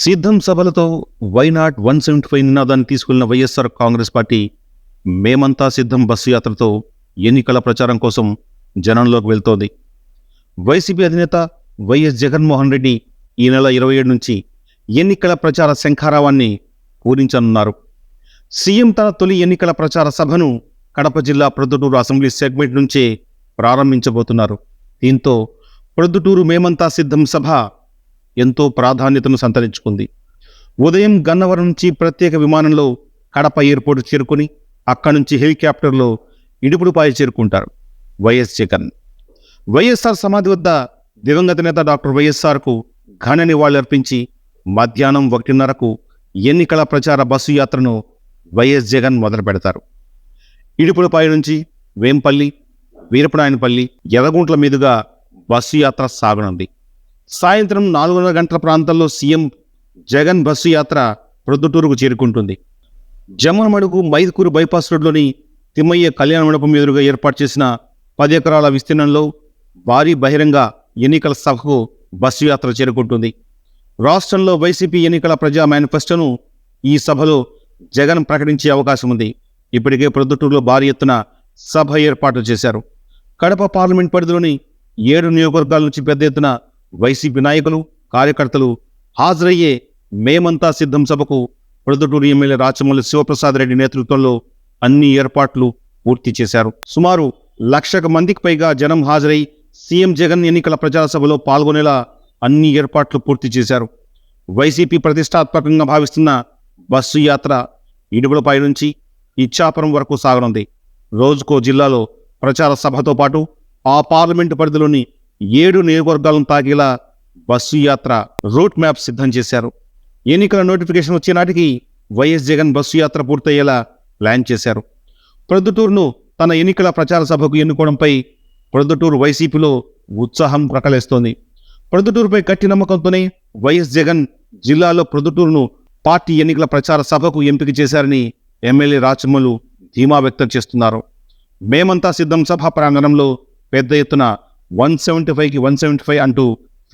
సిద్ధం సభలతో why not one seventy five నినాదాన్ని తీసుకున్న వైఎస్ఆర్ కాంగ్రెస్ పార్టీ మేమంతా సిద్ధం బస్సు యాత్రతో ఎన్నికల ప్రచారం కోసం జనంలోకి వెళ్తోంది. వైసీపీ అధినేత వైఎస్ జగన్మోహన్ రెడ్డి ఈ నెల ఇరవై ఏడు నుంచి ఎన్నికల ప్రచార శంఖారావాన్ని పూరించనున్నారు. సీఎం తన తొలి ఎన్నికల ప్రచార సభను కడప జిల్లా ప్రొద్దుటూరు అసెంబ్లీ సెగ్మెంట్ నుంచే ప్రారంభించబోతున్నారు. దీంతో ప్రొద్దుటూరు మేమంతా సిద్ధం సభ ఎంతో ప్రాధాన్యతను సంతరించుకుంది. ఉదయం గన్నవరం నుంచి ప్రత్యేక విమానంలో కడప ఎయిర్పోర్ట్ చేరుకుని అక్కడి నుంచి హెలికాప్టర్లో ఇడుపుడుపాయ చేరుకుంటారు. వైఎస్ జగన్. వైఎస్ఆర్ సమాధి వద్ద దివంగత నేత డాక్టర్ వైఎస్ఆర్కు ఘన నివాళులర్పించి మధ్యాహ్నం ఒకటిన్నరకు ఎన్నికల ప్రచార బస్సు యాత్రను వైఎస్ జగన్ మొదలు పెడతారు ఇడుపులపాయ నుంచి వేంపల్లి వీరపనాయనపల్లి ఎర్రగుంట్ల మీదుగా బస్సు యాత్ర సాగనుంది. సాయంత్రం నాలుగున్నర గంటల ప్రాంతంలో సీఎం జగన్ బస్సు యాత్ర ప్రొద్దుటూరుకు చేరుకుంటుంది. జమ్మనమడుగు మైదుకూరు బైపాస్ రోడ్లోని తిమ్మయ్య కళ్యాణ మండపం ఎదురుగా ఏర్పాటు చేసిన పది ఎకరాల విస్తీర్ణంలో భారీ బహిరంగ ఎన్నికల సభకు బస్సు యాత్ర చేరుకుంటుంది. రాష్ట్రంలో వైసీపీ ఎన్నికల ప్రజా మేనిఫెస్టోను ఈ సభలో జగన్ ప్రకటించే అవకాశం ఉంది. ఇప్పటికే ప్రొద్దుటూరులో భారీ ఎత్తున సభ ఏర్పాటు చేశారు. కడప పార్లమెంట్ పరిధిలోని ఏడు నియోజకవర్గాల నుంచి పెద్ద ఎత్తున వైసీపీ నాయకులు కార్యకర్తలు హాజరయ్యే మేమంతా సిద్ధం సభకు ప్రొద్దుటూరు ఎమ్మెల్యే రాచమల్లి శివప్రసాద్ రెడ్డి నేతృత్వంలో అన్ని ఏర్పాట్లు పూర్తి చేశారు. సుమారు లక్షక మందికి పైగా జనం హాజరై సీఎం జగన్ ఎన్నికల ప్రచార సభలో పాల్గొనేలా అన్ని ఏర్పాట్లు పూర్తి చేశారు. వైసీపీ ప్రతిష్టాత్మకంగా భావిస్తున్న బస్సు యాత్ర ఇడుగులపై నుంచి ఇచ్చాపురం వరకు సాగనుంది. రోజుకో జిల్లాలో ప్రచార సభతో పాటు ఆ పార్లమెంటు పరిధిలోని ఏడు నియోజకవర్గాలను తాగేలా బస్సు యాత్ర రూట్ మ్యాప్ సిద్ధం చేశారు. ఎన్నికల నోటిఫికేషన్ వచ్చే నాటికి వైఎస్ జగన్ బస్సు యాత్ర పూర్తయ్యేలా ప్లాన్ చేశారు. ప్రొద్దుటూరును తన ఎన్నికల ప్రచార సభకు ఎన్నుకోవడంపై ప్రొద్దుటూరు వైసీపీలో ఉత్సాహం ప్రకలేస్తోంది ప్రొద్దుటూరుపై గట్టి నమ్మకంతోనే వైఎస్ జగన్ జిల్లాలో ప్రొద్దుటూరును పార్టీ ఎన్నికల ప్రచార సభకు ఎంపిక చేశారని ఎమ్మెల్యే రాచమ్మలు ధీమా వ్యక్తం చేస్తున్నారు. మేమంతా సిద్ధం సభ ప్రాంగణంలో పెద్ద ఎత్తున వన్ సెవెంటీ ఫైవ్కి వన్ సెవెంటీ ఫైవ్ అంటూ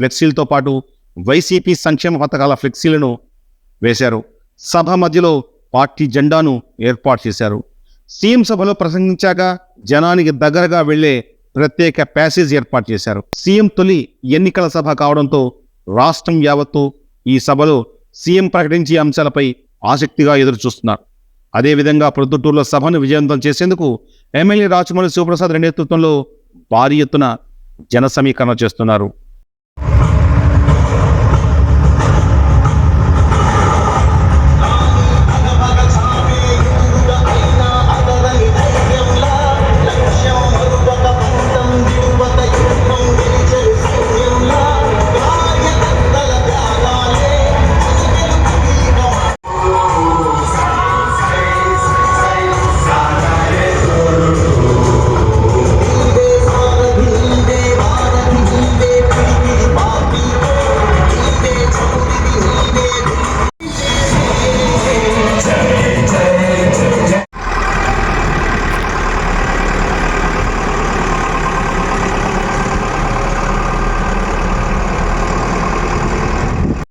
ఫ్లెక్సీలతో పాటు వైసీపీ సంక్షేమ పథకాల ఫ్లెక్సీలను వేశారు. సభ మధ్యలో పార్టీ జెండాను ఏర్పాటు చేశారు. సీఎం సభలో ప్రసంగించాక జనానికి దగ్గరగా వెళ్ళే ప్రత్యేక ప్యాసేజ్ ఏర్పాటు చేశారు. సీఎం తొలి ఎన్నికల సభ కావడంతో రాష్ట్రం యావత్తు ఈ సభలో సీఎం ప్రకటించే అంశాలపై ఆసక్తిగా ఎదురుచూస్తున్నారు. అదేవిధంగా ప్రొద్దుటూరులో సభను విజయవంతం చేసేందుకు ఎమ్మెల్యే రాచమల్లి శివప్రసాద్ నేతృత్వంలో భారీ ఎత్తున జన సమీకరణ చేస్తున్నారు.